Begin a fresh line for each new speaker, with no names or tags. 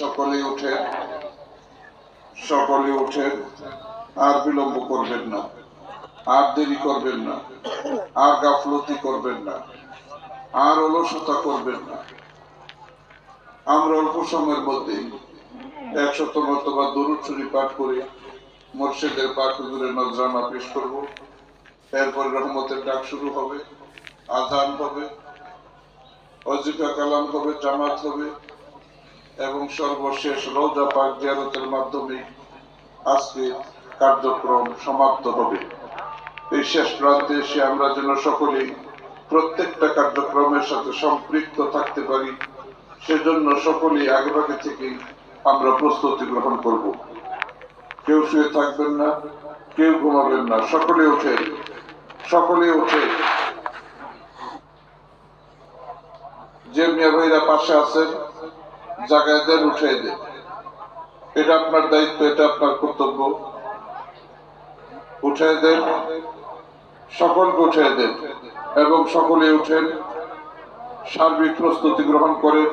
সকলে উঠেন সকলে উঠেন আর বিলম্ব করবেন না, আর দেরি করবেন না, আর গাফলতি করবেন না, আর অলসতা করবেন না। আমরা অল্প সময়ের মধ্যে একশত মর্তবা দরুদ শরীফ পাঠ করে পাঠ হুজুরে নজরানা পেশ করব। এরপর রহমতের ডাক শুরু হবে, আজান হবে, অজিফা কালাম হবে, জামাত হবে এবং সর্বশেষ রোজা পাক জিয়ারতের মাধ্যমে আজকে কার্যক্রম সমাপ্ত হবে। এই শেষ প্রান্তে এসে আমরা যেন সকলেই প্রত্যেকটা কার্যক্রমের সাথে সম্পৃক্ত থাকতে পারি, সেজন্য সকলেই আগেভাগে থেকেই আমরা প্রস্তুতি গ্রহণ করব। কেউ শুয়ে থাকবেন না, কেউ ঘুমাবেন না, সকলে ওঠে সকলে ওঠে যে মিয়া ভাইরা পাশে আছেন জায়গায় দেন উঠে দেন। এটা আপনার দায়িত্ব, এটা আপনার কর্তব্য। উঠে দেন, সকলকে উঠে দেন এবং সকলে উঠেন, সার্বিক প্রস্তুতি গ্রহণ করেন।